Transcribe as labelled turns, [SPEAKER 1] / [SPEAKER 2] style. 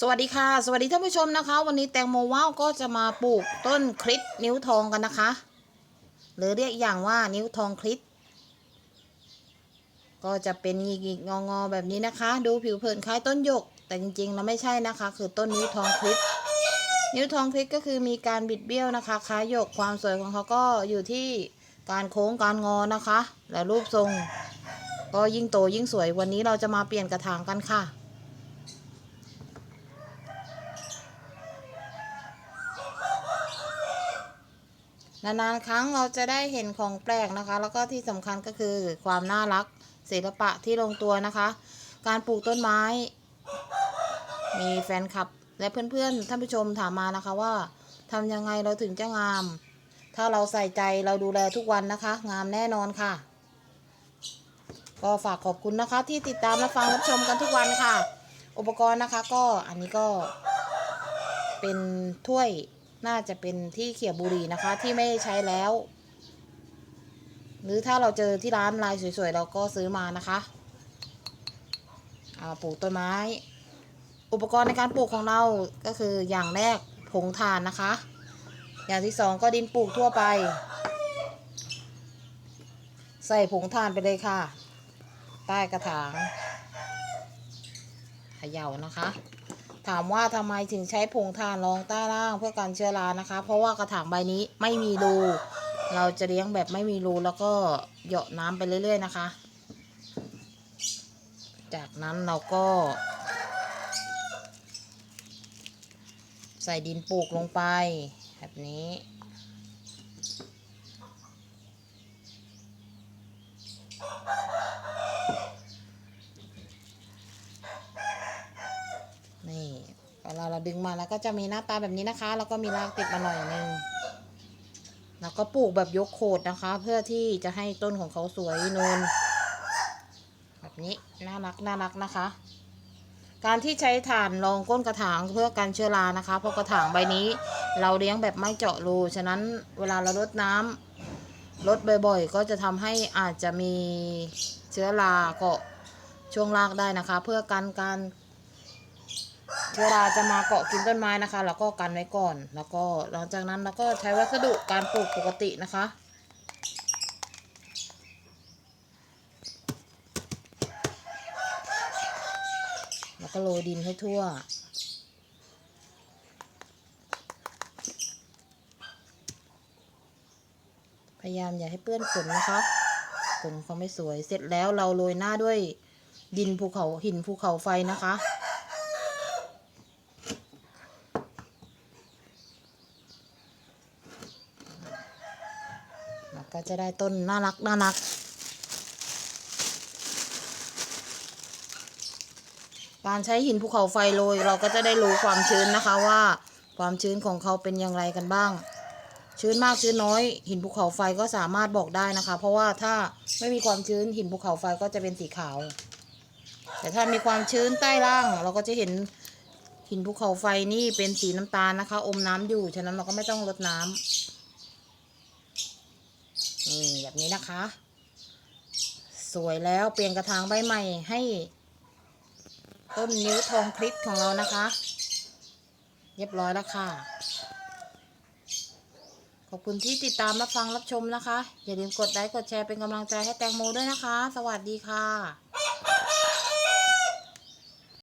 [SPEAKER 1] สวัสดีค่ะ สวัสดีท่านผู้ชมนะคะ วันนี้แตงโมว้าวก็จะมาปลูกต้นคริสนิ้วทองกันนะคะ หรือเรียกอย่างว่านิ้วทองคริสก็จะเป็นหยิกๆงอแบบนี้นะคะ ดูผิวเผินคล้ายต้นหยก แต่จริงๆแล้วไม่ใช่นะคะ คือต้นนิ้วทองคริสนิ้วทองคริสก็คือมีการบิดเบี้ยวนะคะคล้ายหยกความสวยของเขาก็อยู่ที่การโค้งการงอนะคะ และรูปทรง ก็ยิ่งโตยิ่งสวยวันนี้เราจะมาเปลี่ยนกระถางกันค่ะ นานๆครั้งเราจะได้เห็นของแปลกนะคะ แล้วก็ที่สำคัญก็คือความน่ารักศิลปะที่ลงตัวนะคะ การปลูกต้นไม้ มีแฟนคลับ และเพื่อนๆท่านผู้ชมถามมานะคะว่าทำยังไงเราถึงจะงาม ถ้าเราใส่ใจเราดูแลทุกวันนะคะ งามแน่นอนค่ะ ก็ฝากขอบคุณนะคะ ที่ติดตามและฟังรับชมกันทุกวันค่ะ อุปกรณ์นะคะก็อันนี้ก็เป็นถ้วย น่าจะเป็นที่เขี่ยบุรีนะคะ ที่ไม่ใช้แล้ว หรือถ้าเราเจอที่ร้านลายสวยๆ เราก็ซื้อมานะคะเอามาปลูกต้นไม้ อุปกรณ์ในการปลูกของเราก็คืออย่างแรกผงถ่านนะคะ อย่างที่สองก็ดินปลูกทั่วไป ใส่ผงถ่านไปเลยค่ะ ใต้กระถางเขย่านะคะ ถามว่าทำไมถึงใช้ผงถ่านรองใต้ล่างเพื่อการเชื้อรานะคะ เพราะว่ากระถางใบนี้ไม่มีรูเราจะเลี้ยงแบบไม่มีรูแล้วก็เหยาะน้ำไปเรื่อย ๆ นะคะ จากนั้นเราก็ ใส่ดินปลูกลงไปแบบนี้ เวลาเราดึงมาแล้วก็จะมีหน้าตาแบบนี้นะคะ แล้วก็มีรากติดมาหน่อยนึงแล้วก็ปลูกแบบยกโคนนะคะ เพื่อที่จะให้ต้นของเขาสวยนูนแบบนี้น่ารักน่ารักนะคะ การที่ใช้ถ่านรองก้นกระถางเพื่อกันเชื้อรานะคะ เพราะกระถางใบนี้ เราเลี้ยงแบบไม่เจาะรูฉะนั้นเวลาเราลดน้ำลดบ่อยๆ ก็จะทำให้อาจจะมีเชื้อราเกาะช่วงรากได้นะคะ เพื่อกันการ เชื้อราจะมาเกาะกินต้นไม้นะคะแล้วก็กันไว้ก่อน แล้วก็หลังจากนั้นเราก็ใช้วัสดุการปลูกปกตินะคะ แล้วก็โรยดินให้ทั่วพยายามอย่าให้เปื้อนขนนะคะขนเขาไม่สวย เสร็จแล้วเราโรยหน้าด้วยดินภูเขาหินภูเขาไฟนะคะ แล้ว ก็จะได้ต้นน่ารักน่ารัก การใช้หินภูเขาไฟโรยเราก็จะได้รู้ความชื้นนะคะว่า ความชื้นของเขาเป็นอย่างไรกันบ้าง ชื้นมากชื้นน้อย หินภูเขาไฟก็สามารถบอกได้นะคะ เพราะว่าถ้าไม่มีความชื้นหินภูเขาไฟก็จะเป็นสีขาว แต่ถ้ามีความชื้นใต้ล่าง เราก็จะเห็นหินภูเขาไฟนี่เป็นสีน้ำตาลนะคะ อมน้ำอยู่ ฉะนั้นเราก็ไม่ต้องรดน้ำ นี่แบบนี้นะคะ สวยแล้วเปลี่ยนกระถางใบใหม่ให้ ต้นนิ้วทองคลิปของเรานะคะ เรียบร้อยแล้วค่ะ ขอบคุณที่ติดตามรับฟังรับชมนะคะ อย่าลืมกดไลค์กดแชร์เป็นกำลังใจให้แตงโมด้วยนะคะ สวัสดีค่ะ